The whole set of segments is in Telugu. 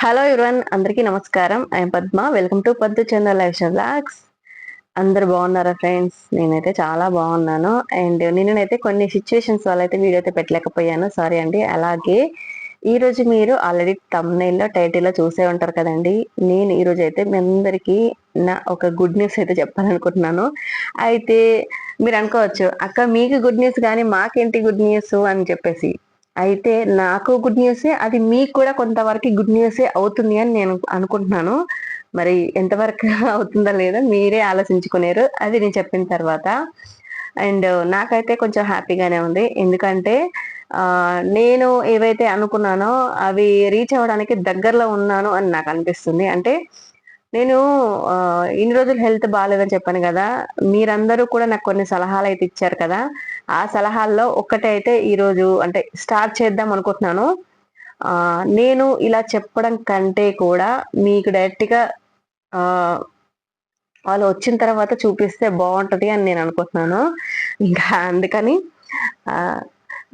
హలో ఇవన్ అందరికీ నమస్కారం. ఐఎమ్ పద్మ వెల్కమ్ టు పద్దు చంద్ర లైఫ్ బ్లాగ్స్ అందరు బాగున్నారా ఫ్రెండ్స్ నేనైతే చాలా బాగున్నాను. అండ్ నేనైతే కొన్ని సిచ్యువేషన్స్ వల్ల అయితే వీడియో అయితే పెట్టలేకపోయాను. సారీ అండి. అలాగే ఈ రోజు మీరు ఆల్రెడీ తమ్నైల్లో టైటిల్లో చూసే ఉంటారు కదండి. నేను ఈ రోజు అయితే మీ అందరికీ నా ఒక గుడ్ న్యూస్ అయితే చెప్పాలనుకుంటున్నాను. అయితే మీరు అనుకోవచ్చు అక్క మీకు గుడ్ న్యూస్ కానీ మాకేంటి గుడ్ న్యూస్ అని చెప్పేసి. అయితే నాకు గుడ్ న్యూసే అది మీకు కూడా కొంతవరకు గుడ్ న్యూసే అవుతుంది అని నేను అనుకుంటున్నాను. మరి ఎంతవరకు అవుతుందో లేదో మీరే ఆలోచించుకునేరు. అది నేను చెప్పిన తర్వాత. అండ్ నాకైతే కొంచెం హ్యాపీగానే ఉంది. ఎందుకంటే నేను ఏవైతే అనుకున్నానో అవి రీచ్ అవ్వడానికి దగ్గరలో ఉన్నాను అని నాకు అనిపిస్తుంది. అంటే నేను ఇన్ని రోజులు హెల్త్ బాగాలేదని చెప్పాను కదా మీరందరూ కూడా నాకు కొన్ని సలహాలు అయితే ఇచ్చారు కదా ఆ సలహాల్లో ఒక్కటైతే ఈరోజు అంటే స్టార్ట్ చేద్దాం అనుకుంటున్నాను. నేను ఇలా చెప్పడం కంటే కూడా మీకు డైరెక్ట్గా వాళ్ళు వచ్చిన తర్వాత చూపిస్తే బాగుంటుంది అని నేను అనుకుంటున్నాను. ఇంకా అందుకని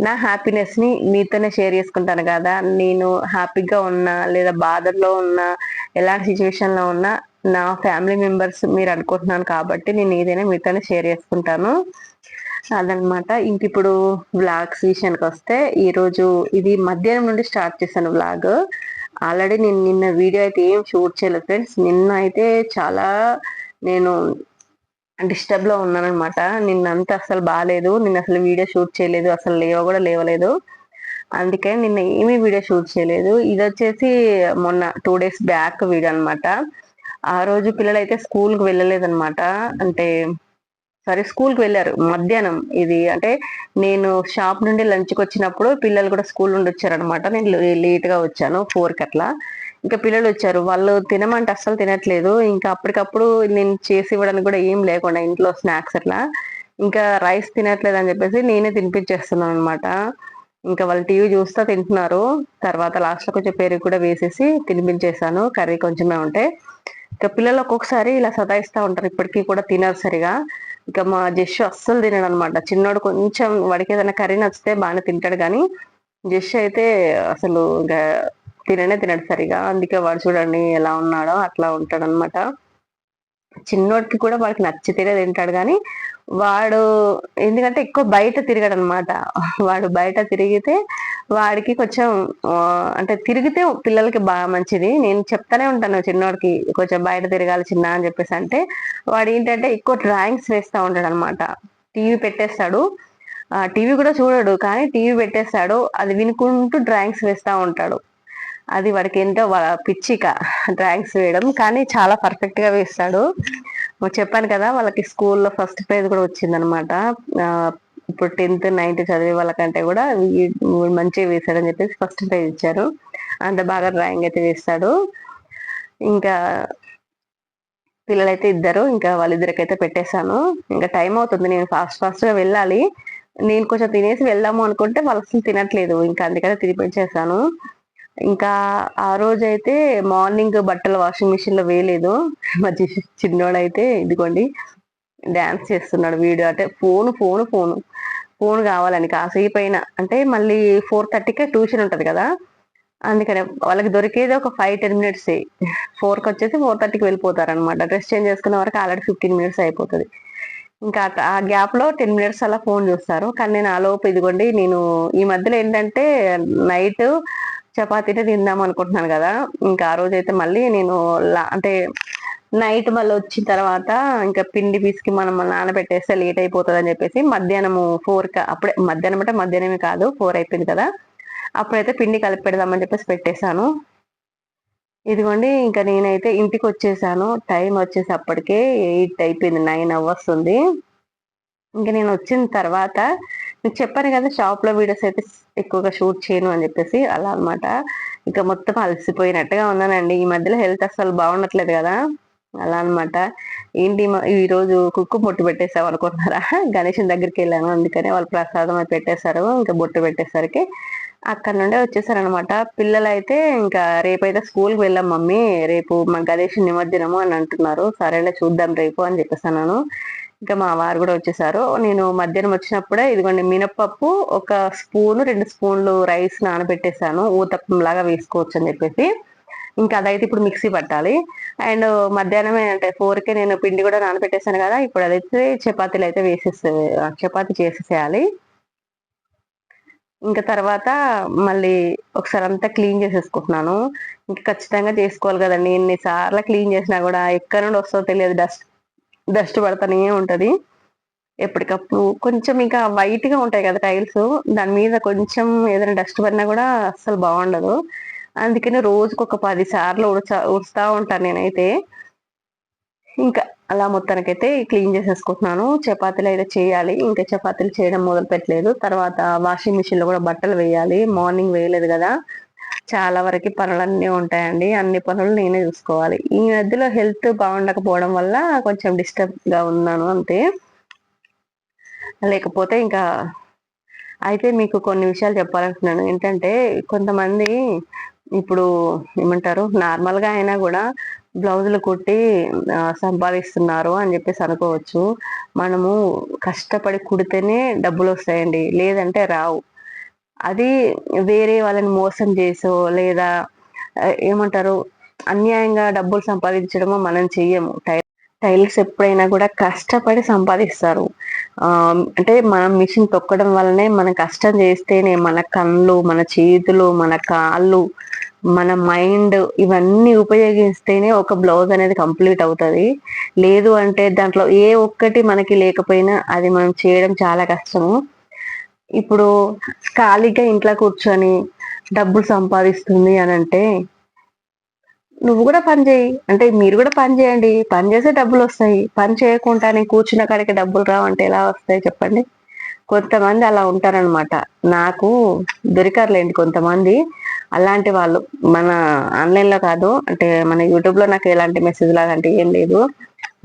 నా హ్యాపీనెస్ని మీతోనే షేర్ చేసుకుంటాను కదా. నేను హ్యాపీగా ఉన్నా లేదా బాధల్లో ఉన్నా ఎలాంటి సిచ్యువేషన్లో ఉన్నా నా ఫ్యామిలీ మెంబర్స్ మీరు అనుకుంటున్నాను కాబట్టి నేను ఏదైనా మీతోనే షేర్ చేసుకుంటాను. అదనమాట. ఇంక ఇప్పుడు వ్లాగ్స్ విషయానికి వస్తే ఈరోజు ఇది మధ్యాహ్నం నుండి స్టార్ట్ చేశాను వ్లాగ్ ఆల్రెడీ నేను నిన్న వీడియో అయితే ఏం షూట్ చేయలేదు ఫ్రెండ్స్ నిన్న అయితే చాలా నేను డిస్టర్బ్లో ఉన్నానమాట నిన్నంతా అసలు బాగాలేదు నిన్న అసలు వీడియో షూట్ చేయలేదు. అసలు లేవ కూడా లేవలేదు. అందుకే నిన్న ఏమీ వీడియో షూట్ చేయలేదు. ఇది వచ్చేసి మొన్న టూ డేస్ బ్యాక్ వీడియో అనమాట ఆ రోజు పిల్లలు అయితే స్కూల్కి వెళ్ళలేదన్నమాట. అంటే సారీ స్కూల్కి వెళ్ళారు. మధ్యాహ్నం ఇది. అంటే నేను షాప్ నుండి లంచ్కి వచ్చినప్పుడు పిల్లలు కూడా స్కూల్ నుండి వచ్చారనమాట నేను లేట్గా వచ్చాను. ఫోర్కి అట్లా. ఇంకా పిల్లలు వచ్చారు. వాళ్ళు తినమంటే అస్సలు తినట్లేదు. ఇంకా అప్పటికప్పుడు నేను చేసి ఇవ్వడానికి కూడా ఏం లేకుండా ఇంట్లో స్నాక్స్ అట్లా. ఇంకా రైస్ తినట్లేదు అని చెప్పేసి నేనే తినిపించేస్తున్నాను అనమాట ఇంకా వాళ్ళు టీవీ చూస్తా తింటున్నారు. తర్వాత లాస్ట్లో కొంచెం పెరుగు కూడా వేసేసి తినిపించేసాను కర్రీ కొంచెమే ఉంటే. ఇంకా పిల్లలు ఒక్కొక్కసారి ఇలా సతాయిస్తూ ఉంటారు. ఇప్పటికీ కూడా తినరు సరిగా. ఇంకా మా జష్ అస్సలు తినడు అనమాట చిన్నోడు కొంచెం వాడికి ఏదైనా కర్రీ నచ్చితే బాగానే తింటాడు కానీ జష్ అయితే అసలు ఇంకా తిననే తినడు సరిగా. అందుకే వాడు చూడండి ఎలా ఉన్నాడో అట్లా ఉంటాడు అనమాట చిన్నోడికి కూడా వాడికి నచ్చితేనే తింటాడు కానీ వాడు ఎందుకంటే ఎక్కువ బయట తిరగడు అనమాట వాడు బయట తిరిగితే వాడికి కొంచెం అంటే తిరిగితే పిల్లలకి బాగా మంచిది. నేను చెప్తానే ఉంటాను చిన్నోడికి కొంచెం బయట తిరగాలి చిన్న అని చెప్పేసి అంటే వాడు ఏంటంటే ఎక్కువ డ్రాయింగ్స్ వేస్తూ ఉంటాడు అనమాట టీవీ పెట్టేస్తాడు. టీవీ కూడా చూడడు కానీ టీవీ పెట్టేస్తాడు. అది వినుకుంటూ డ్రాయింగ్స్ వేస్తూ ఉంటాడు. అది వాడికి ఏంటో పిచ్చిక డ్రాయింగ్స్ వేయడం. కానీ చాలా పర్ఫెక్ట్గా వేస్తాడు. చెప్పాను కదా వాళ్ళకి స్కూల్లో ఫస్ట్ ప్రైజ్ కూడా వచ్చిందనమాట ఇప్పుడు టెన్త్ నైన్త్ చదివే వాళ్ళకంటే కూడా మంచిగా వేశాడని చెప్పేసి ఫస్ట్ ప్రైజ్ ఇచ్చారు. అంత బాగా డ్రాయింగ్ అయితే వేస్తాడు. ఇంకా పిల్లలైతే ఇద్దరు ఇంకా వాళ్ళిద్దరికైతే పెట్టేశాను. ఇంకా టైం అవుతుంది నేను ఫాస్ట్ ఫాస్ట్గా వెళ్ళాలి. నేను కొంచెం తినేసి వెళ్దాము అనుకుంటే వాళ్ళు అసలు తినట్లేదు. ఇంకా అందుకనే తినిపించేసాను ఇంకా ఆ రోజు అయితే మార్నింగ్ బట్టలు వాషింగ్ మిషన్లో వేయలేదు. మా చిన్నోడైతే ఇదిగోండి డాన్స్ చేస్తున్నాడు వీడియో అంటే ఫోన్ ఫోన్ ఫోన్. ఫోన్ కావాలని కాసేపు అయినా అంటే మళ్ళీ ఫోర్ థర్టీకే ట్యూషన్ ఉంటుంది కదా. అందుకనే వాళ్ళకి దొరికేది ఒక ఫైవ్ టెన్ మినిట్స్. ఫోర్కి వచ్చేసి ఫోర్ థర్టీకి వెళ్ళిపోతారనమాట డ్రెస్ చేంజ్ చేసుకునే వరకు ఆల్రెడీ ఫిఫ్టీన్ మినిట్స్ అయిపోతుంది. ఇంకా ఆ గ్యాప్లో టెన్ మినిట్స్ అలా ఫోన్ చూస్తారు. కానీ నేను ఆ లోపు ఇదిగోండి నేను ఈ మధ్యలో ఏంటంటే నైట్ చపాతీనే తిందాం అనుకుంటున్నాను కదా. ఇంకా ఆ రోజు అయితే మళ్ళీ నేను అంటే నైట్ మళ్ళీ వచ్చిన తర్వాత ఇంకా పిండి పీసుకి మనం నానబెట్టేస్తే లేట్ అయిపోతుంది అని చెప్పేసి మధ్యాహ్నము ఫోర్ అప్పుడే మధ్యాహ్నం అంటే మధ్యాహ్నమే కాదు ఫోర్ అయిపోయింది కదా. అప్పుడైతే పిండి కలిపి పెడదామని చెప్పేసి పెట్టేశాను. ఇదిగోండి ఇంకా నేనైతే ఇంటికి వచ్చేసాను. టైం వచ్చేసి అప్పటికే ఎయిట్ అయిపోయింది నైన్ అవర్స్ ఉంది. ఇంకా నేను వచ్చిన తర్వాత మీకు చెప్పాను కదా షాప్లో వీడియోస్ అయితే ఎక్కువగా షూట్ చేయను అని చెప్పేసి అలా అనమాట ఇంకా మొత్తం అలసిపోయినట్టుగా ఉన్నానండి. ఈ మధ్యలో హెల్త్ అసలు బాగుండట్లేదు కదా అలా అనమాట ఏంటి ఈ రోజు కుక్కు బొట్టు పెట్టేసాం అనుకుంటున్నారా? గణేషన్ దగ్గరికి వెళ్ళాను. అందుకని వాళ్ళు ప్రసాదం అది పెట్టేశారు. ఇంకా బొట్టు పెట్టేసరికి అక్కడ నుండే వచ్చేసారనమాట పిల్లలు అయితే ఇంకా రేపైతే స్కూల్కి వెళ్ళాం మమ్మీ. రేపు మా గణేష్ నిమజ్జనము అని అంటున్నారు. సరేలే చూద్దాం రేపు అని చెప్పేసాను ఇంకా మా వారు కూడా వచ్చేసారు. నేను మధ్యాహ్నం వచ్చినప్పుడే ఇదిగోండి మినప్పప్పు ఒక స్పూన్ రెండు స్పూన్లు రైస్ నానబెట్టేసాను. ఊతప్పం లాగా వేసుకోవచ్చు అని చెప్పేసి. ఇంకా అదైతే ఇప్పుడు మిక్సీ పట్టాలి. అండ్ మధ్యాహ్నమే అంటే ఫోర్కే నేను పిండి కూడా నానబెట్టేసాను కదా ఇప్పుడు అదైతే చపాతీలు అయితే వేసేస్తే చపాతీ చేసేసేయాలి. ఇంకా తర్వాత మళ్ళీ ఒకసారి అంతా క్లీన్ చేసేసుకుంటున్నాను. ఇంకా ఖచ్చితంగా చేసుకోవాలి కదండి ఎన్నిసార్లు క్లీన్ చేసినా కూడా ఎక్కడ నుండి వస్తుందో తెలియదు డస్ట్ డస్ట్ పడతానే ఉంటది. ఎప్పటికప్పుడు కొంచెం ఇంకా వైట్గా ఉంటాయి కదా టైల్స్ దాని మీద కొంచెం ఏదైనా డస్ట్ పడినా కూడా అస్సలు బాగుండదు. అందుకని రోజుకు ఒక పది సార్లు ఉడచా ఉడుస్తా ఉంటాను నేనైతే. ఇంకా అలా మొత్తానికైతే క్లీన్ చేసేసుకుంటున్నాను. చపాతీలు అయితే చేయాలి. ఇంకా చపాతీలు చేయడం మొదలు పెట్టలేదు తర్వాత వాషింగ్ మిషన్లో కూడా బట్టలు వేయాలి. మార్నింగ్ వేయలేదు కదా. చాలా వరకు పనులన్నీ ఉంటాయండి. అన్ని పనులు నేనే చూసుకోవాలి. ఈ మధ్యలో హెల్త్ బాగుండకపోవడం వల్ల కొంచెం డిస్టర్బ్గా ఉన్నాను అంతే. లేకపోతే ఇంకా అయితే మీకు కొన్ని విషయాలు చెప్పాలనుకున్నాను ఏంటంటే కొంతమంది ఇప్పుడు ఏమంటారు? నార్మల్గా అయినా కూడా బ్లౌజులు కుట్టి సంపాదిస్తున్నారు అని చెప్పేసి అనుకోవచ్చు. మనము కష్టపడి కుడితేనే డబ్బులు వస్తాయండి. లేదంటే రావు. అది వేరే వాళ్ళని మోసం చేసో లేదా ఏమంటారు అన్యాయంగా డబ్బులు సంపాదించడమో మనం చెయ్యము. టైలర్స్ ఎప్పుడైనా కూడా కష్టపడి సంపాదిస్తారు. అంటే మనం మిషన్ తొక్కడం వల్లనే మనం కష్టం చేస్తేనే మన కళ్ళు మన చేతులు మన కాళ్ళు మన మైండ్ ఇవన్నీ ఉపయోగిస్తేనే ఒక బ్లౌజ్ అనేది కంప్లీట్ అవుతుంది. లేదు అంటే దాంట్లో ఏ ఒక్కటి మనకి లేకపోయినా అది మనం చేయడం చాలా కష్టము. ఇప్పుడు ఖాళీగా ఇంట్లో కూర్చొని డబ్బులు సంపాదిస్తుంది అని అంటే నువ్వు కూడా పని చేయి. అంటే మీరు కూడా పని చేయండి. పని చేసే డబ్బులు వస్తాయి. పని చేయకుండా నేను కూర్చున్న కాడికి డబ్బులు రావంటే ఎలా వస్తాయి చెప్పండి? కొంతమంది అలా ఉంటారనమాట నాకు దొరికారులేండి కొంతమంది. అలాంటి వాళ్ళు మన ఆన్లైన్లో కాదు. అంటే మన యూట్యూబ్లో నాకు ఎలాంటి మెసేజ్ లాంటి ఏం లేదు.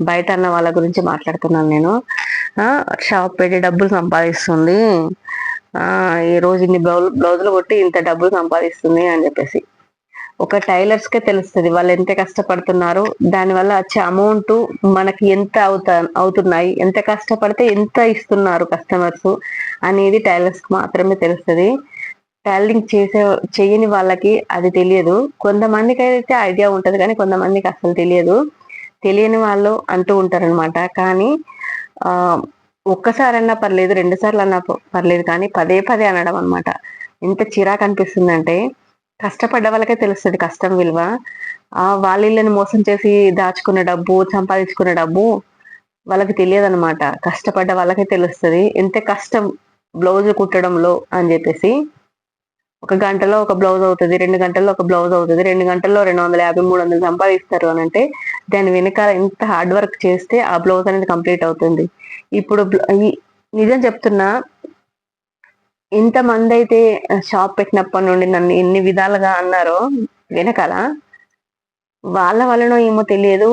బయట అన్న వాళ్ళ గురించి మాట్లాడుతున్నాను నేను. షాప్ పెట్టి డబ్బులు సంపాదిస్తుంది. ఈ రోజు ఇన్ని బ్లౌజ్ బ్లౌజులు కొట్టి ఇంత డబ్బులు సంపాదిస్తుంది అని చెప్పేసి. ఒక టైలర్స్ కే తెలుస్తుంది వాళ్ళు ఎంత కష్టపడుతున్నారు దానివల్ల వచ్చే అమౌంట్ మనకి ఎంత అవుతా అవుతున్నాయి ఎంత కష్టపడితే ఎంత ఇస్తున్నారు కస్టమర్స్ అనేది టైలర్స్కి మాత్రమే తెలుస్తుంది. టైలరింగ్ చేసే చేయని వాళ్ళకి అది తెలియదు. కొంతమందికి అయితే ఐడియా ఉంటది కానీ కొంతమందికి అసలు తెలియదు. తెలియని వాళ్ళు అంటూ ఉంటారనమాట కానీ ఆ ఒక్కసారన్నా పర్లేదు రెండు సార్లు అన్నా పర్లేదు కానీ పదే పదే అనడం అనమాట ఎంత చిరాకు అనిపిస్తుందంటే కష్టపడ్డ వాళ్ళకే తెలుస్తుంది కష్టం విలువ. ఆ వాళ్ళని మోసం చేసి దాచుకున్న డబ్బు సంపాదించుకున్న డబ్బు వాళ్ళకి తెలియదు అనమాట కష్టపడ్డ వాళ్ళకే తెలుస్తుంది. ఎంత కష్టం బ్లౌజ్ కుట్టడంలో అని చెప్పేసి ఒక గంటలో ఒక బ్లౌజ్ అవుతుంది రెండు గంటల్లో ఒక బ్లౌజ్ అవుతుంది రెండు గంటల్లో రెండు వందల యాభై మూడు వందలు సంపాదిస్తారు అని అంటే దాని వెనకాల ఇంత హార్డ్ వర్క్ చేస్తే ఆ బ్లౌజ్ అనేది కంప్లీట్ అవుతుంది. ఇప్పుడు నిజం చెప్తున్నా ఎంత మంది అయితే షాప్ పెట్టినప్పటి నుండి నన్ను ఎన్ని విధాలుగా అన్నారో వెనకాల వాళ్ళ వలన ఏమో తెలియదు.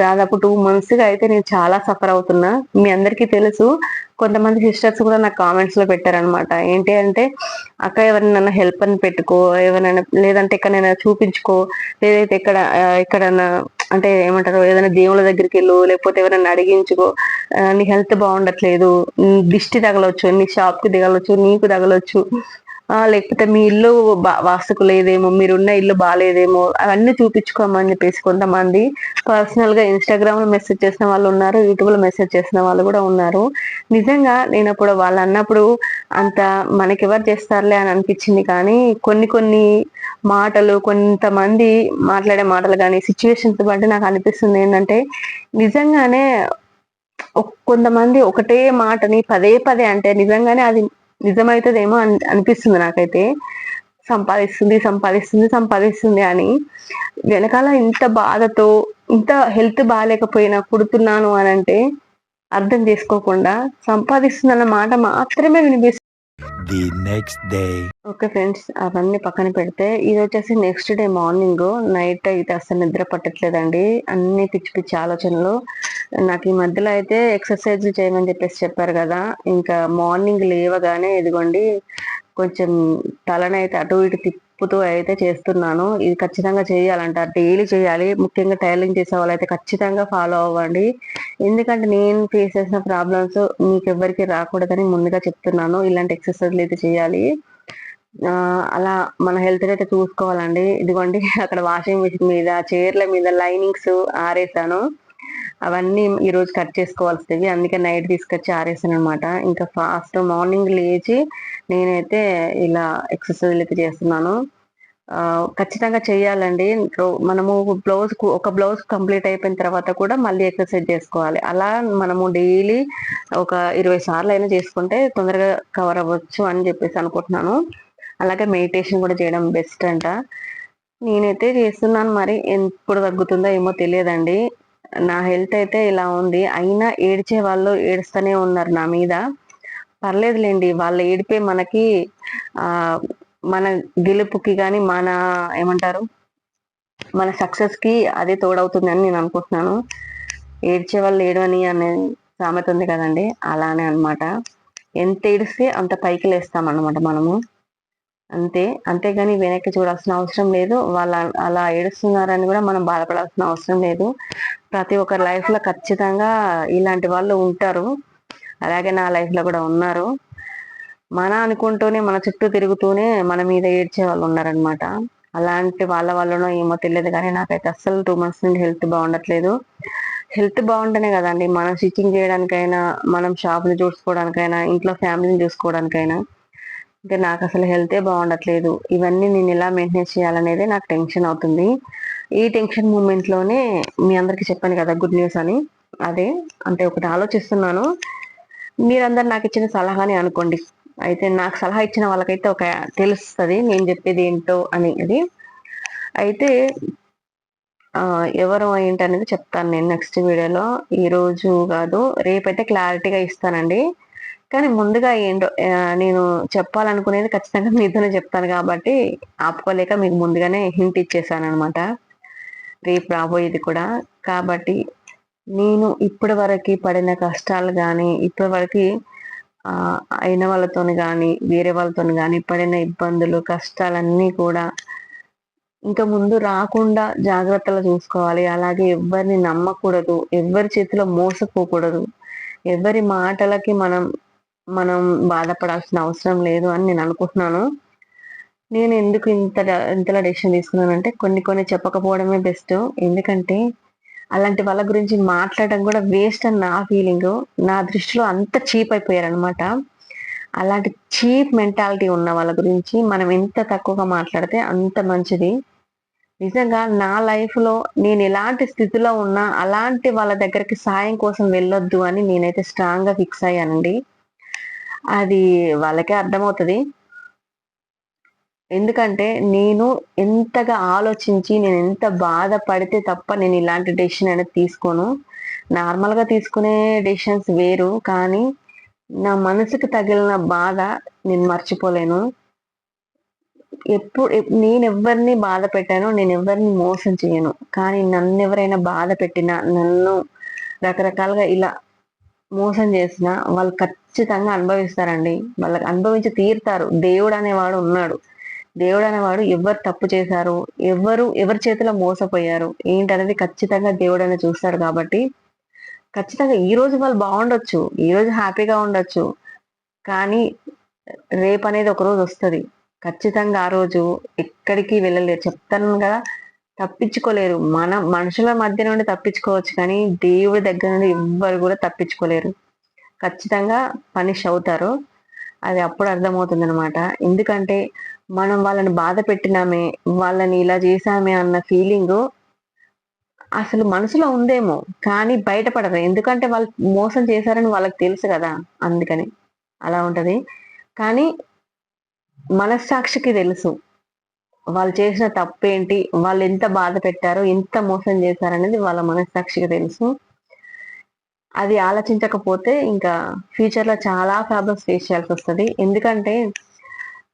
దాదాపు టూ మంత్స్గా అయితే నేను చాలా సఫర్ అవుతున్నా. మీ అందరికీ తెలుసు. కొంతమంది సిస్టర్స్ కూడా నాకు కామెంట్స్లో పెట్టారనమాట ఏంటి అంటే అక్క ఎవరినైనా హెల్ప్ అని పెట్టుకో ఎవరైనా లేదంటే ఎక్కడైనా చూపించుకో లేదైతే ఎక్కడ ఎక్కడైనా అంటే ఏమంటారు ఏదైనా దేవుళ్ళ దగ్గరికి వెళ్ళు లేకపోతే ఎవరైనా అడిగించుకో నీ హెల్త్ బాగుండట్లేదు దిష్టి తగలవచ్చు నీ షాప్కి దిగలవచ్చు నీకు తగలవచ్చు లేకపోతే మీ ఇల్లు వాస్తుకు లేదేమో మీరున్న ఇల్లు బాగాలేదేమో అవన్నీ చూపించుకోమని చెప్పేసి కొంతమంది పర్సనల్గా ఇన్స్టాగ్రామ్లో మెసేజ్ చేసిన వాళ్ళు ఉన్నారు యూట్యూబ్లో మెసేజ్ చేసిన వాళ్ళు కూడా ఉన్నారు. నిజంగా నేను అప్పుడు వాళ్ళు అన్నప్పుడు అంత మనకెవరు చేస్తారులే అని అనిపించింది కానీ కొన్ని కొన్ని మాటలు కొంతమంది మాట్లాడే మాటలు కానీ సిచ్యువేషన్స్ బట్టి నాకు అనిపిస్తుంది ఏంటంటే నిజంగానే కొంతమంది ఒకటే మాటని పదే పదే అంటే నిజంగానే అది నిజమవుతుందేమో అని అనిపిస్తుంది నాకైతే. సంపాదిస్తుంది సంపాదిస్తుంది సంపాదిస్తుంది అని. వెనకాల ఇంత బాధతో ఇంత హెల్త్ బాగాలేకపోయినా కుడుతున్నాను అని అంటే అర్థం చేసుకోకుండా సంపాదిస్తుందన్న మాట మాత్రమే వినిపిస్తుంది. The next day okay friends అవన్నీ పక్కన పెడితే ఇది వచ్చేసి నెక్స్ట్ డే మార్నింగ్ నైట్ అయితే అసలు నిద్ర పట్టట్లేదండి. అన్ని పిచ్చి పిచ్చి ఆలోచనలు. నాకు ఈ మధ్యలో అయితే ఎక్సర్సైజ్ చేయమని చెప్పేసి చెప్పారు కదా. ఇంకా మార్నింగ్ లేవగానే ఇదిగోండి కొంచెం తలనైతే అటు ఇటు తిప్పుతూ అయితే చేస్తున్నాను. ఇది ఖచ్చితంగా చేయాలంట. డైలీ చేయాలి. ముఖ్యంగా టైలరింగ్ చేసే వాళ్ళు అయితే ఖచ్చితంగా ఫాలో అవ్వండి. ఎందుకంటే నేను ఫేస్ చేసిన ప్రాబ్లమ్స్ మీకు ఎవరికి రాకూడదని ముందుగా చెప్తున్నాను. ఇలాంటి ఎక్సర్సైజ్లు అయితే చేయాలి. అలా మన హెల్త్ అయితే చూసుకోవాలండి. ఇదిగోండి అక్కడ వాషింగ్ మిషన్ మీద చైర్ల మీద లైనింగ్స్ ఆరేసాను. అవన్నీ ఈ రోజు కట్ చేసుకోవాల్సినవి. అందుకే నైట్ తీసుకొచ్చి ఆరేసాను అనమాట ఇంకా ఫాస్ట్ మార్నింగ్ లేచి నేనైతే ఇలా ఎక్సర్సైజ్ అయితే చేస్తున్నాను. ఖచ్చితంగా చేయాలండి. మనము బ్లౌజ్ ఒక బ్లౌజ్ కంప్లీట్ అయిపోయిన తర్వాత కూడా మళ్ళీ ఎక్సర్సైజ్ చేసుకోవాలి. అలా మనము డైలీ ఒక ఇరవై సార్లు అయినా చేసుకుంటే తొందరగా కవర్ అవ్వచ్చు అని చెప్పేసి అనుకుంటున్నాను. అలాగే మెడిటేషన్ కూడా చేయడం బెస్ట్ అంట. నేనైతే చేస్తున్నాను మరి. ఎప్పుడు తగ్గుతుందో ఏమో తెలియదండి. నా హెల్త్ అయితే ఇలా ఉంది. అయినా ఏడ్చే వాళ్ళు ఏడుస్తూనే ఉన్నారు నా మీద. పర్లేదులేండి వాళ్ళ ఏడిపే మనకి ఆ మన గెలుపుకి కానీ మన ఏమంటారు మన సక్సెస్కి అదే తోడవుతుంది అని నేను అనుకుంటున్నాను. ఏడ్చే వాళ్ళు ఏడవని అనే సామెత ఉంది కదండి అలానే అనమాట ఎంత ఏడిస్తే అంత పైకి లేస్తాం అన్నమాట మనము. అంతే అంతేగాని వెనక్కి చూడాల్సిన అవసరం లేదు. వాళ్ళ అలా ఏడుస్తున్నారని కూడా మనం బాధపడాల్సిన అవసరం లేదు. ప్రతి ఒక్కరి లైఫ్లో ఖచ్చితంగా ఇలాంటి వాళ్ళు ఉంటారు. అలాగే నా లైఫ్లో కూడా ఉన్నారు. మన అనుకుంటూనే మన చుట్టూ తిరుగుతూనే మన మీద ఏడ్చే వాళ్ళు ఉన్నారనమాట అలాంటి వాళ్ళ వల్లనో ఏమో తెలియదు కానీ నాకైతే అస్సలు టూ మంత్స్ నుండి హెల్త్ బాగుండట్లేదు. హెల్త్ బాగుంటేనే కదండి మనం స్టిచ్చింగ్ చేయడానికైనా మనం షాప్ని చూసుకోవడానికైనా ఇంట్లో ఫ్యామిలీని చూసుకోవడానికైనా. ఇంకా నాకు అసలు హెల్తే బాగుండట్లేదు. ఇవన్నీ నేను ఎలా మెయింటైన్ చేయాలనేది నాకు టెన్షన్ అవుతుంది. ఈ టెన్షన్ మూమెంట్లోనే మీ అందరికి చెప్పాను కదా గుడ్ న్యూస్ అని. అదే అంటే ఒకటి ఆలోచిస్తున్నాను. మీరందరు నాకు ఇచ్చిన సలహాని అనుకోండి. అయితే నాకు సలహా ఇచ్చిన వాళ్ళకైతే ఒక తెలుస్తుంది నేను చెప్పేది ఏంటో అనేది అయితే ఎవరు ఏంటి అనేది చెప్తాను నేను నెక్స్ట్ వీడియోలో. ఈ రోజు కాదు రేపైతే క్లారిటీగా ఇస్తానండి. కానీ ముందుగా ఏంటో నేను చెప్పాలనుకునేది ఖచ్చితంగా మీతోనే చెప్తాను కాబట్టి ఆపుకోలేక మీకు ముందుగానే హింట్ ఇచ్చేసాను అనమాట రేపు రాబోయేది కూడా. కాబట్టి నేను ఇప్పటి వరకు పడిన కష్టాలు కానీ ఇప్పటి వరకు అయిన వాళ్ళతోని కానీ వేరే వాళ్ళతోని కానీ పడిన ఇబ్బందులు కష్టాలన్నీ కూడా ఇంకా ముందు రాకుండా జాగ్రత్తలు చూసుకోవాలి. అలాగే ఎవరిని నమ్మకూడదు ఎవరి చేతిలో మోసపోకూడదు ఎవరి మాటలకి మనం మనం బాధపడాల్సిన అవసరం లేదు అని నేను అనుకుంటున్నాను. నేను ఎందుకు ఇంత ఇంతలా డెసిషన్ తీసుకున్నానంటే కొన్ని కొన్ని చెప్పకపోవడమే బెస్ట్ ఎందుకంటే అలాంటి వాళ్ళ గురించి మాట్లాడడం కూడా వేస్ట్ అని నా ఫీలింగ్ నా దృష్టిలో అంత చీప్ అయిపోయారు అనమాట అలాంటి చీప్ మెంటాలిటీ ఉన్న వాళ్ళ గురించి మనం ఎంత తక్కువగా మాట్లాడితే అంత మంచిది. నిజంగా నా లైఫ్లో నేను ఎలాంటి స్థితిలో ఉన్నా అలాంటి వాళ్ళ దగ్గరికి సాయం కోసం వెళ్ళొద్దు అని నేనైతే స్ట్రాంగ్గా ఫిక్స్ అయ్యానండి. అది వాళ్ళకే అర్థమవుతుంది. ఎందుకంటే నేను ఎంతగా ఆలోచించి నేను ఎంత బాధపడితే తప్ప నేను ఇలాంటి డెసిషన్ అనేది తీసుకోను. నార్మల్గా తీసుకునే డెసిషన్స్ వేరు కానీ నా మనసుకు తగిలిన బాధ నేను మర్చిపోలేను. ఎప్పుడు నేను ఎవరిని బాధ పెట్టాను నేను ఎవరిని మోసం చేయను. కానీ నన్ను ఎవరైనా బాధ పెట్టినా నన్ను రకరకాలుగా ఇలా మోసం చేసినా వాళ్ళు ఖచ్చితంగా అనుభవిస్తారండి. వాళ్ళకి అనుభవించి తీరుతారు. దేవుడు అనేవాడు ఉన్నాడు. దేవుడు అనేవాడు ఎవరు తప్పు చేశారు ఎవరు ఎవరి చేతిలో మోసపోయారు ఏంటనేది ఖచ్చితంగా దేవుడు అనేది చూస్తాడు కాబట్టి ఖచ్చితంగా ఈ రోజు వాళ్ళు బాగుండొచ్చు ఈ రోజు హ్యాపీగా ఉండొచ్చు కానీ రేపు అనేది ఒక రోజు వస్తుంది. ఖచ్చితంగా ఆ రోజు ఎక్కడికి వెళ్ళలేరు. చెప్తాను కదా తప్పించుకోలేరు. మన మనుషుల మధ్య నుండి తప్పించుకోవచ్చు కానీ దేవుడి దగ్గర నుండి ఎవ్వరు కూడా తప్పించుకోలేరు. ఖచ్చితంగా పనిష్ అవుతారు. అది అప్పుడు అర్థమవుతుంది అనమాట ఎందుకంటే మనం వాళ్ళని బాధ పెట్టినామే వాళ్ళని ఇలా చేసామే అన్న ఫీలింగ్ అసలు మనసులో ఉందేమో కానీ బయటపడరు ఎందుకంటే వాళ్ళు మోసం చేశారని వాళ్ళకి తెలుసు కదా అందుకని అలా ఉంటది. కానీ మనస్సాక్షికి తెలుసు వాళ్ళు చేసిన తప్పేంటి వాళ్ళు ఎంత బాధ పెట్టారో ఎంత మోసం చేశారనేది వాళ్ళ మనస్సాక్షికి తెలుసు. అది ఆలోచించకపోతే ఇంకా ఫ్యూచర్లో చాలా ప్రాబ్లమ్స్ ఫేస్ చేయాల్సి వస్తుంది. ఎందుకంటే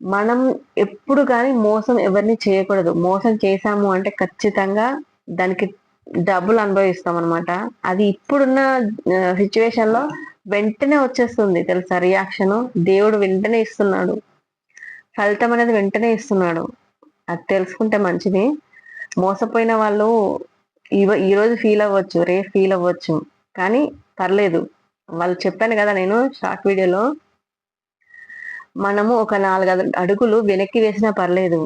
మనం ఎప్పుడు కానీ మోసం ఎవరిని చేయకూడదు. మోసం చేశాము అంటే ఖచ్చితంగా దానికి డబ్బులు అనుభవిస్తాం అనమాట అది ఇప్పుడున్న సిచ్యువేషన్లో వెంటనే వచ్చేస్తుంది తెలుసా రియాక్షన్ దేవుడు వెంటనే ఇస్తున్నాడు. ఫలితం అనేది వెంటనే ఇస్తున్నాడు. అది తెలుసుకుంటే మంచిది. మోసపోయిన వాళ్ళు ఈ- ఈ రోజు ఫీల్ అవ్వచ్చు రేపు ఫీల్ అవ్వచ్చు. కానీ పర్లేదు. వాళ్ళు చెప్పాను కదా నేను షార్ట్ వీడియోలో మనము ఒక నాలుగు అడుగులు వెనక్కి వేసినా పర్లేదు.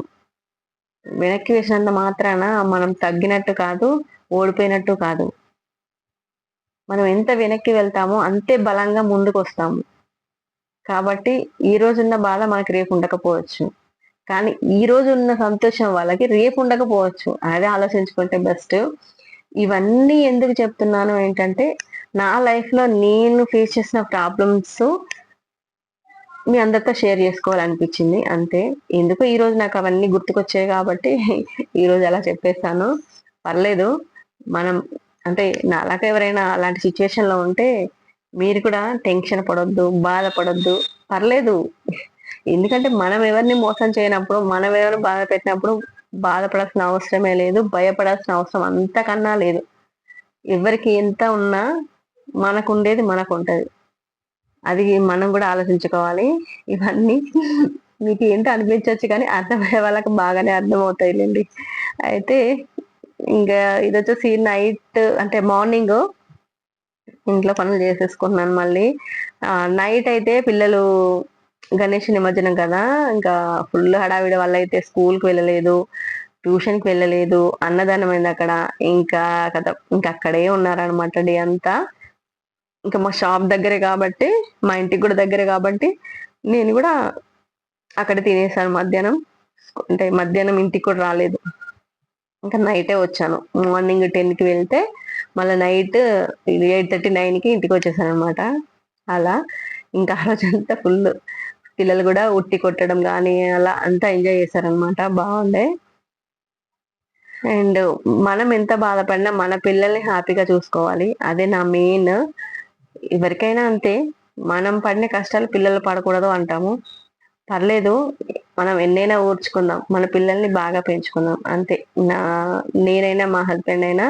వెనక్కి వేసినంత మాత్రాన మనం తగ్గినట్టు కాదు ఓడిపోయినట్టు కాదు. మనం ఎంత వెనక్కి వెళ్తామో అంతే బలంగా ముందుకు వస్తాము కాబట్టి ఈ రోజు ఉన్న బాధ మనకి రేపు ఉండకపోవచ్చు. కానీ ఈ రోజు ఉన్న సంతోషం వాళ్ళకి రేపు ఉండకపోవచ్చు. అదే ఆలోచించుకుంటే బెస్ట్. ఇవన్నీ ఎందుకు చెప్తున్నాను ఏంటంటే నా లైఫ్లో నేను ఫేస్ చేసిన ప్రాబ్లమ్స్ మీ అందరితో షేర్ చేసుకోవాలనిపించింది అంతే. ఎందుకు ఈ రోజు నాకు అవన్నీ గుర్తుకొచ్చాయి కాబట్టి ఈ రోజు అలా చెప్పేస్తాను పర్లేదు మనం అంటే నాలాగా ఎవరైనా అలాంటి సిచ్యువేషన్లో ఉంటే మీరు కూడా టెన్షన్ పడొద్దు బాధపడొద్దు. పర్లేదు ఎందుకంటే మనం ఎవరిని మోసం చేయనప్పుడు మనం ఎవరిని బాధ పెట్టినప్పుడు బాధపడాల్సిన అవసరమే లేదు భయపడాల్సిన అవసరం అంతకన్నా లేదు. ఎవరికి ఎంత ఉన్నా మనకు ఉండేది మనకు ఉంటుంది అది మనం కూడా ఆలోచించుకోవాలి. ఇవన్నీ మీకు ఏంటో అనిపించవచ్చు కానీ అర్థమయ్యే వాళ్ళకి బాగానే అర్థమవుతాయిలేండి. అయితే ఇంకా ఇది వచ్చేసి నైట్ అంటే మార్నింగ్ ఇంట్లో పనులు చేసేసుకుంటున్నాను మళ్ళీ. నైట్ అయితే పిల్లలు గణేష్ నిమజ్జనం కదా. ఇంకా ఫుల్ హడావిడి వల్ల అయితే స్కూల్కి వెళ్ళలేదు ట్యూషన్కి వెళ్ళలేదు అన్నదానం అయింది అక్కడ. ఇంకా కదా ఇంకా అక్కడే ఉన్నారనమాట డే అంతా. ఇంకా మా షాప్ దగ్గరే కాబట్టి మా ఇంటికి కూడా దగ్గరే కాబట్టి నేను కూడా అక్కడ తినేసాను మధ్యాహ్నం. అంటే మధ్యాహ్నం ఇంటికి కూడా రాలేదు. ఇంకా నైటే వచ్చాను. మార్నింగ్ టెన్కి వెళ్తే మళ్ళీ నైట్ ఎయిట్ థర్టీ నైన్కి ఇంటికి వచ్చేసాను అనమాట అలా ఇంకా ఆ రోజంతా ఫుల్ పిల్లలు కూడా ఉట్టి కొట్టడం కానీ అలా అంతా ఎంజాయ్ చేశారనమాట బాగుండే. అండ్ మనం ఎంత బాధపడినా మన పిల్లల్ని హ్యాపీగా చూసుకోవాలి. అదే నా మెయిన్ ఎవరికైనా అంతే మనం పడిన కష్టాలు పిల్లలు పడకూడదు అంటాము. పర్లేదు మనం ఎన్నైనా ఊర్చుకుందాం మన పిల్లల్ని బాగా పెంచుకుందాం అంతే. నా నేనైనా మా హస్బెండ్ అయినా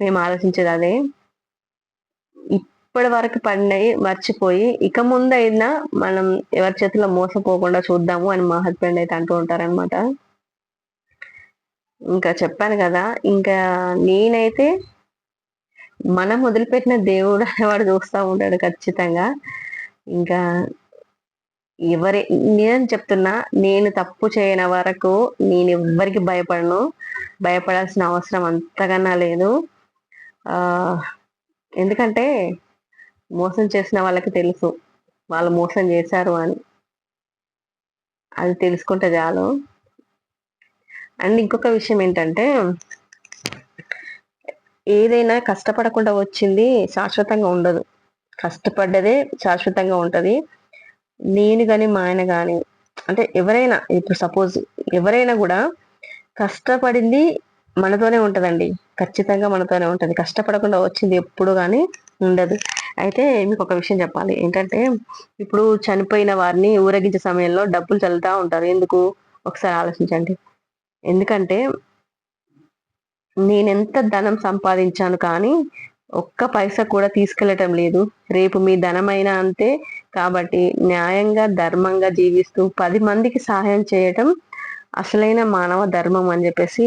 మేము ఆలోచించేది అదే. ఇప్పటి వరకు పడినవి మర్చిపోయి ఇక ముందైనా మనం ఎవరి చేతిలో మోసపోకుండా చూద్దాము అని మా హస్బెండ్ అయితే అంటూ ఉంటారనమాట ఇంకా చెప్పాను కదా ఇంకా నేనైతే మనం వదిలిపెట్టిన దేవుడు అనేవాడు చూస్తూ ఉంటాడు ఖచ్చితంగా. ఇంకా ఎవరి నేను చెప్తున్నా నేను తప్పు చేయని వరకు నేను ఎవ్వరికి భయపడను. భయపడాల్సిన అవసరం అంతకన్నా లేదు. ఎందుకంటే మోసం చేసిన వాళ్ళకి తెలుసు. వాళ్ళు మోసం చేశారు అని. అది తెలుసుకుంటే చాలు. అండ్ ఇంకొక విషయం ఏంటంటే ఏదైనా కష్టపడకుండా వచ్చింది శాశ్వతంగా ఉండదు. కష్టపడ్డదే శాశ్వతంగా ఉంటుంది. నేను కానీ మా ఆయన కానీ అంటే ఎవరైనా ఇప్పుడు సపోజ్ ఎవరైనా కూడా కష్టపడింది మనతోనే ఉంటుందండి. ఖచ్చితంగా మనతోనే ఉంటుంది. కష్టపడకుండా వచ్చింది ఎప్పుడు కానీ ఉండదు. అయితే మీకు ఒక విషయం చెప్పాలి. ఏంటంటే ఇప్పుడు చనిపోయిన వారిని ఊరేగించే సమయంలో డబ్బులు చల్లుతూ ఉంటారు. ఎందుకు? ఒకసారి ఆలోచించండి. ఎందుకంటే నేనెంత ధనం సంపాదించాను కానీ ఒక్క పైసా కూడా తీసుకెళ్ళటం లేదు. రేపు మీ ధనమైనా అంతే. కాబట్టి న్యాయంగా ధర్మంగా జీవిస్తూ పది మందికి సహాయం చేయటం అసలైన మానవ ధర్మం అని చెప్పేసి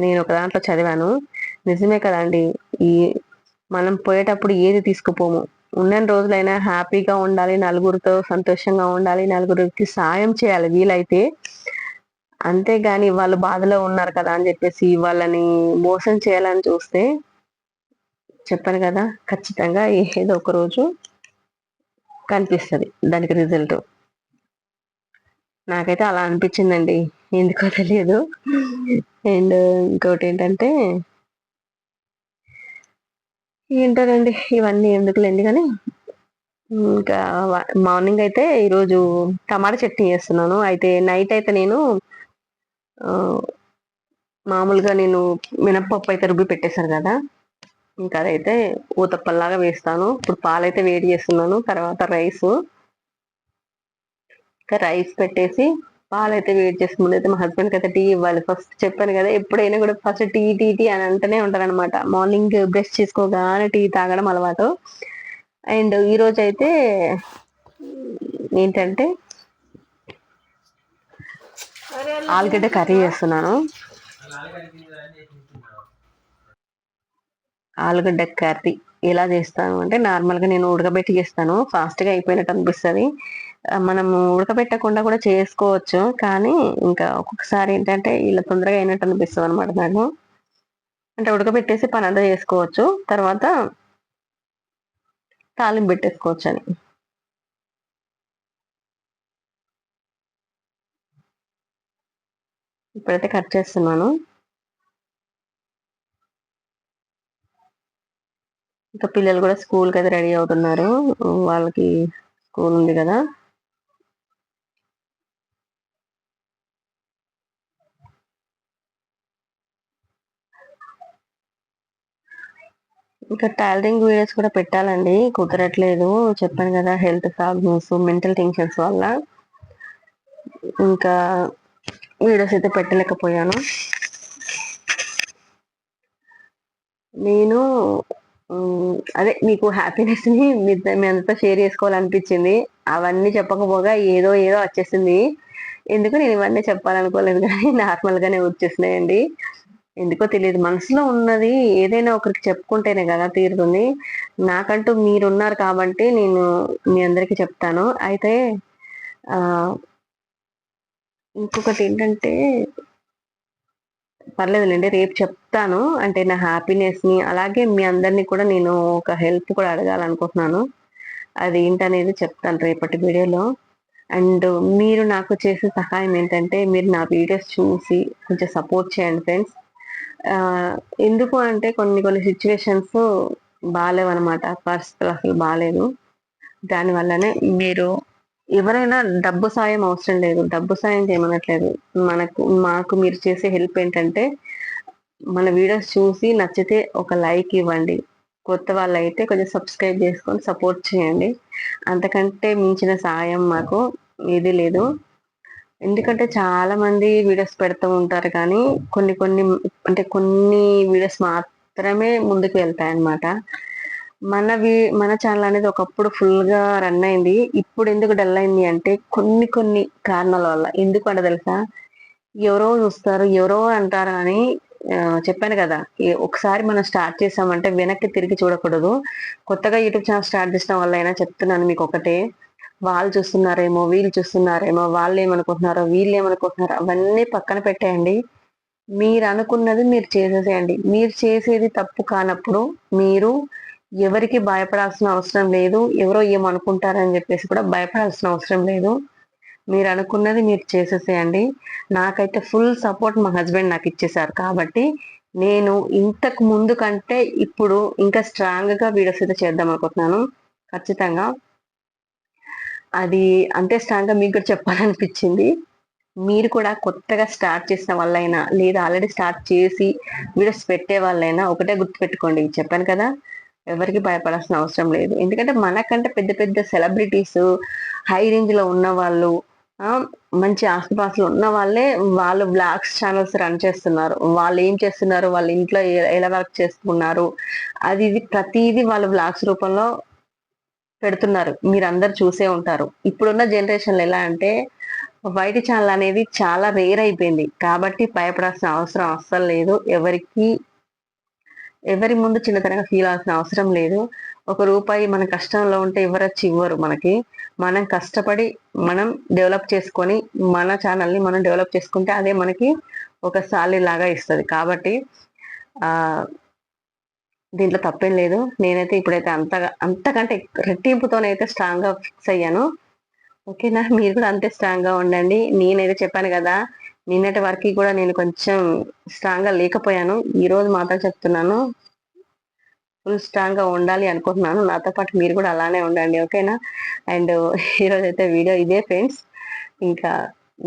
నేను ఒక దాంట్లో చదివాను. నిజమే కదండి. ఈ మనం పోయేటప్పుడు ఏది తీసుకుపోము? ఉన్న రోజులైనా హ్యాపీగా ఉండాలి నలుగురితో సంతోషంగా ఉండాలి నలుగురికి సాయం చేయాలి వీలైతే. అంతేగాని వాళ్ళు బాధలో ఉన్నారు కదా అని చెప్పేసి వాళ్ళని మోసం చేయాలని చూస్తే చెప్పాను కదా ఖచ్చితంగా ఏదో ఒక రోజు కనిపిస్తుంది దానికి రిజల్ట్ నాకైతే అలా అనిపించిందండి ఎందుకో తెలియదు. అండ్ ఇంకోటి ఏంటంటే ఏంటండి ఇవన్నీ ఎందుకులేండి కానీ ఇంకా మార్నింగ్ అయితే ఈరోజు టమాటా చట్నీ చేస్తున్నాను. అయితే నైట్ అయితే నేను మామూలుగా నేను మినప్పప్పు అయితే రుబ్బి పెట్టేశాను కదా. ఇంకా అదైతే ఊతప్పల్లాగా వేస్తాను. ఇప్పుడు పాలైతే వేడి చేస్తున్నాను. తర్వాత రైస్. ఇంకా రైస్ పెట్టేసి పాలైతే వేడి చేసి ముందైతే మా హస్బెండ్కి అయితే టీ ఇవ్వాలి. ఫస్ట్ చెప్పాను కదా ఎప్పుడైనా కూడా ఫస్ట్ టీ టీ టీ అని అంటూనే ఉంటారనమాట మార్నింగ్ బ్రష్ చేసుకోగానే టీ తాగడం అలవాటు. అండ్ ఈరోజు అయితే ఏంటంటే ఆలుగడ్డ కర్రీ చేస్తున్నాను. ఆలుగడ్డ కర్రీ ఎలా చేస్తాను అంటే నార్మల్గా నేను ఉడకబెట్టి చేస్తాను. ఫాస్ట్గా అయిపోయినట్టు అనిపిస్తుంది. మనము ఉడకబెట్టకుండా కూడా చేసుకోవచ్చు కానీ ఇంకా ఒక్కొక్కసారి ఏంటంటే ఇలా తొందరగా అయినట్టు అనిపిస్తుంది అనమాట నాకు. అంటే ఉడకబెట్టేసి పని అంతా చేసుకోవచ్చు. తర్వాత తాలింపు పెట్టేసుకోవచ్చు అని ఇప్పుడైతే కట్ చేస్తున్నాను. ఇంకా పిల్లలు కూడా స్కూల్కి అయితే రెడీ అవుతున్నారు. వాళ్ళకి స్కూల్ ఉంది కదా. ఇంకా టైలరింగ్ వీడియోస్ కూడా పెట్టాలండి. కుదరట్లేదు. చెప్పాను కదా హెల్త్ ప్రాబ్లమ్స్ మెంటల్ టెన్షన్స్ వల్ల. ఇంకా వీడియోస్ అయితే పెట్టలేకపోయాను. నేను అదే మీకు హ్యాపీనెస్ని మీ మీ అంతా షేర్ చేసుకోవాలనిపించింది. అవన్నీ చెప్పకపోగా ఏదో ఏదో వచ్చేసింది. ఎందుకు నేను ఇవన్నీ చెప్పాలనుకోలేదు కానీ నార్మల్గానే వచ్చేసినాయండి. ఎందుకో తెలియదు. మనసులో ఉన్నది ఏదైనా ఒకరికి చెప్పుకుంటేనే కదా తీరుతుంది. నాకంటూ మీరున్నారు కాబట్టి నేను మీ అందరికీ చెప్తాను. అయితే ఇంకొకటి ఏంటంటే పర్లేదులేండి రేపు చెప్తాను. అంటే నా హ్యాపీనెస్ని అలాగే మీ అందరినీ కూడా నేను ఒక హెల్ప్ కూడా అడగాలనుకుంటున్నాను. అది ఏంటనేది చెప్తాను రేపటి వీడియోలో. అండ్ మీరు నాకు చేసే సహాయం ఏంటంటే మీరు నా వీడియోస్ చూసి కొంచెం సపోర్ట్ చేయండి ఫ్రెండ్స్. ఎందుకు అంటే కొన్ని కొన్ని సిచ్యువేషన్స్ బాగాలేవన్నమాట పరిస్థితులు అసలు బాగాలేదు దానివల్లనే మీరు ఎవరైనా డబ్బు సాయం అవసరం లేదు. డబ్బు సాయం చేయమనట్లేదు. మనకు మాకు మీరు చేసే హెల్ప్ ఏంటంటే మన వీడియోస్ చూసి నచ్చితే ఒక లైక్ ఇవ్వండి. కొత్త వాళ్ళు అయితే కొంచెం సబ్స్క్రైబ్ చేసుకొని సపోర్ట్ చేయండి. అంతకంటే మించిన సాయం మాకు ఏది లేదు. ఎందుకంటే చాలా మంది వీడియోస్ పెడుతూ ఉంటారు కానీ కొన్ని కొన్ని అంటే కొన్ని వీడియోస్ మాత్రమే ముందుకు వెళ్తాయి అన్నమాట మన వి మన ఛానల్ అనేది ఒకప్పుడు ఫుల్గా రన్ అయింది. ఇప్పుడు ఎందుకు డల్ అయింది అంటే కొన్ని కొన్ని కారణాల వల్ల. ఎందుకు అంటే తెలుసా? ఎవరో చూస్తారు ఎవరో అంటారు అని చెప్పాను కదా. ఒకసారి మనం స్టార్ట్ చేసామంటే వెనక్కి తిరిగి చూడకూడదు. కొత్తగా యూట్యూబ్ ఛానల్ స్టార్ట్ చేసిన వల్ల అయినా చెప్తున్నాను మీకు ఒకటే. వాళ్ళు చూస్తున్నారేమో వీళ్ళు చూస్తున్నారేమో వాళ్ళు ఏమనుకుంటున్నారో వీళ్ళు ఏమనుకుంటున్నారో అవన్నీ పక్కన పెట్టేయండి. మీరు అనుకున్నది మీరు చేసేసేయండి. మీరు చేసేది తప్పు కానప్పుడు మీరు ఎవరికి భయపడాల్సిన అవసరం లేదు. ఎవరో ఏమనుకుంటారని చెప్పేసి కూడా భయపడాల్సిన అవసరం లేదు. మీరు అనుకున్నది మీరు చేసేసేయండి. నాకైతే ఫుల్ సపోర్ట్ మా హస్బెండ్ నాకు ఇచ్చేసారు కాబట్టి నేను ఇంతకు ముందు కంటే ఇప్పుడు ఇంకా స్ట్రాంగ్గా వీడియోస్ అయితే చేద్దాం అనుకుంటున్నాను. ఖచ్చితంగా. అది అంతే స్ట్రాంగ్గా మీకు కూడా చెప్పాలనిపించింది. మీరు కూడా కొత్తగా స్టార్ట్ చేసిన వాళ్ళైనా లేదా ఆల్రెడీ స్టార్ట్ చేసి వీడియోస్ పెట్టే వాళ్ళైనా ఒకటే గుర్తుపెట్టుకోండి. చెప్పాను కదా. ఎవరికి భయపడాల్సిన అవసరం లేదు. ఎందుకంటే మనకంటే పెద్ద పెద్ద సెలబ్రిటీస్ హై రేంజ్లో ఉన్న వాళ్ళు మంచి ఆస్తిపాస్తులు ఉన్న వాళ్ళే వాళ్ళు బ్లాగ్స్ ఛానల్స్ రన్ చేస్తున్నారు. వాళ్ళు ఏం చేస్తున్నారు? వాళ్ళ ఇంట్లో ఎలా వర్క్ చేస్తున్నారు అది ఇది ప్రతిదీ వాళ్ళు బ్లాగ్స్ రూపంలో పెడుతున్నారు. మీరు అందరు చూసే ఉంటారు. ఇప్పుడున్న జనరేషన్ ఎలా అంటే బయట ఛానల్ అనేది చాలా రేర్ అయిపోయింది. కాబట్టి భయపడాల్సిన అవసరం అస్సలు లేదు. ఎవరికి ఎవరి ముందు చిన్నతనంగా ఫీల్ అవ్వాల్సిన అవసరం లేదు. ఒక రూపాయి మన కష్టంలో ఉంటే ఎవరు వచ్చి ఇవ్వరు మనకి. మనం కష్టపడి మనం డెవలప్ చేసుకొని మన ఛానల్ని మనం డెవలప్ చేసుకుంటే అదే మనకి ఒక సాలి లాగా ఇస్తుంది. కాబట్టి ఆ దీంట్లో తప్పేం లేదు. నేనైతే ఇప్పుడైతే అంతగా అంతకంటే రెట్టింపుతోనైతే స్ట్రాంగ్గా ఫిక్స్ అయ్యాను. ఓకేనా? మీరు కూడా అంతే స్ట్రాంగ్గా ఉండండి. నేనైతే చెప్పాను కదా నిన్నటి వరకు కూడా నేను కొంచెం స్ట్రాంగ్గా లేకపోయాను. ఈ రోజు మాత్రం చెప్తున్నాను ఫుల్ స్ట్రాంగ్గా ఉండాలి అనుకుంటున్నాను. నాతో పాటు మీరు కూడా అలానే ఉండండి ఓకేనా? అండ్ ఈరోజు అయితే వీడియో ఇదే ఫ్రెండ్స్. ఇంకా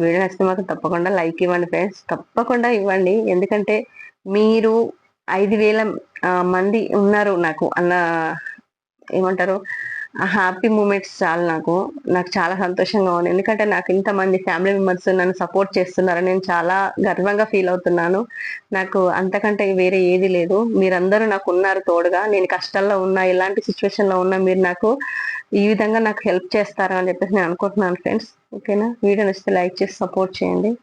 వీడియో నచ్చితే మాత్రం తప్పకుండా లైక్ ఇవ్వండి ఫ్రెండ్స్. తప్పకుండా ఇవ్వండి. ఎందుకంటే మీరు ఐదు వేల మంది ఉన్నారు నాకు అన్న ఏమంటారు? హ్యాపీ మూమెంట్స్ చాలు నాకు. నాకు చాలా సంతోషంగా ఉంది. ఎందుకంటే నాకు ఇంతమంది ఫ్యామిలీ మెంబర్స్ నన్ను సపోర్ట్ చేస్తున్నారు నేను చాలా గర్వంగా ఫీల్ అవుతున్నాను. నాకు అంతకంటే వేరే ఏది లేదు. మీరందరూ నాకు ఉన్నారు తోడుగా. నేను కష్టాల్లో ఉన్నా ఎలాంటి సిచ్యువేషన్లో ఉన్నా మీరు నాకు ఈ విధంగా నాకు హెల్ప్ చేస్తారు అని చెప్పేసి నేను అనుకుంటున్నాను ఫ్రెండ్స్ ఓకేనా వీడియో నచ్చితే లైక్ చేసి సపోర్ట్ చేయండి.